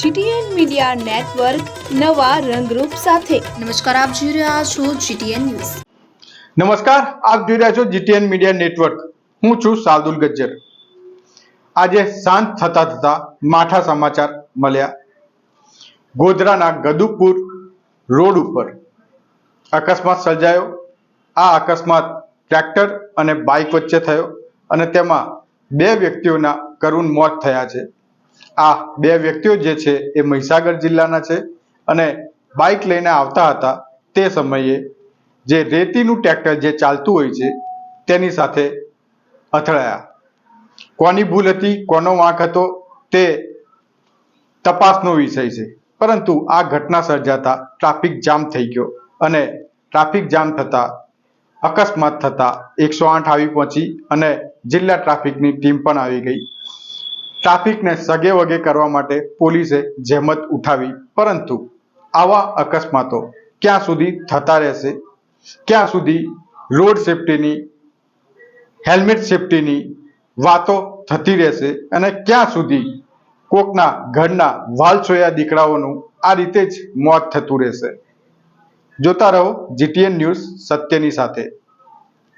GTN media network નવા રંગરૂપ સાથે. નમસ્કાર આપ જોઈ રહ્યા છો જીટીએન ન્યૂઝ. નમસ્કાર આપ જોઈ રહ્યા છો જીટીએન મીડિયા નેટવર્ક. હું છું સાદુલ ગજ્જર. આજે શાંત થતા થતા માઠા સમાચાર મળ્યા. ગોધરાના ગદુપુર રોડ ઉપર અકસ્માત સર્જાયો. આ અકસ્માત ટ્રેક્ટર અને બાઇક વચ્ચે થયો અને તેમાં બે વ્યક્તિઓના કરુણ મોત થયા છે. આ બે વ્યક્તિઓ જે છે એ મહીસાગર જિલ્લાના છે અને બાઇક લઈને આવતા હતા તે સમયે જે રેતીનું ટ્રેક્ટર જે ચાલતું હોય છે તેની સાથે અથડાયા. કોની ભૂલ હતી, કોનો વાંક હતો તે તપાસનો વિષય છે. પરંતુ આ ઘટના સર્જાતા ટ્રાફિક જામ થઈ ગયો અને ટ્રાફિક જામ થતા અકસ્માત થતા એકસો આઠ આવી પહોંચી અને જિલ્લા ટ્રાફિકની ટીમ પણ આવી ગઈ. ટ્રાફિકને સગે વગે કરવા માટે પોલીસે જહેમત ઉઠાવી. પરંતુ આવા અકસ્માતો ક્યાં સુધી થતા રહેશે? ક્યાં સુધી રોડ સેફટીની, હેલ્મેટ સેફટીની વાતો થતી રહેશે? અને ક્યાં સુધી કોકના ઘરના વાલસોયા દીકરાઓનું આ રીતે જ મોત થતું રહેશે? જોતા રહો જીટીએન ન્યૂઝ સત્યની સાથે.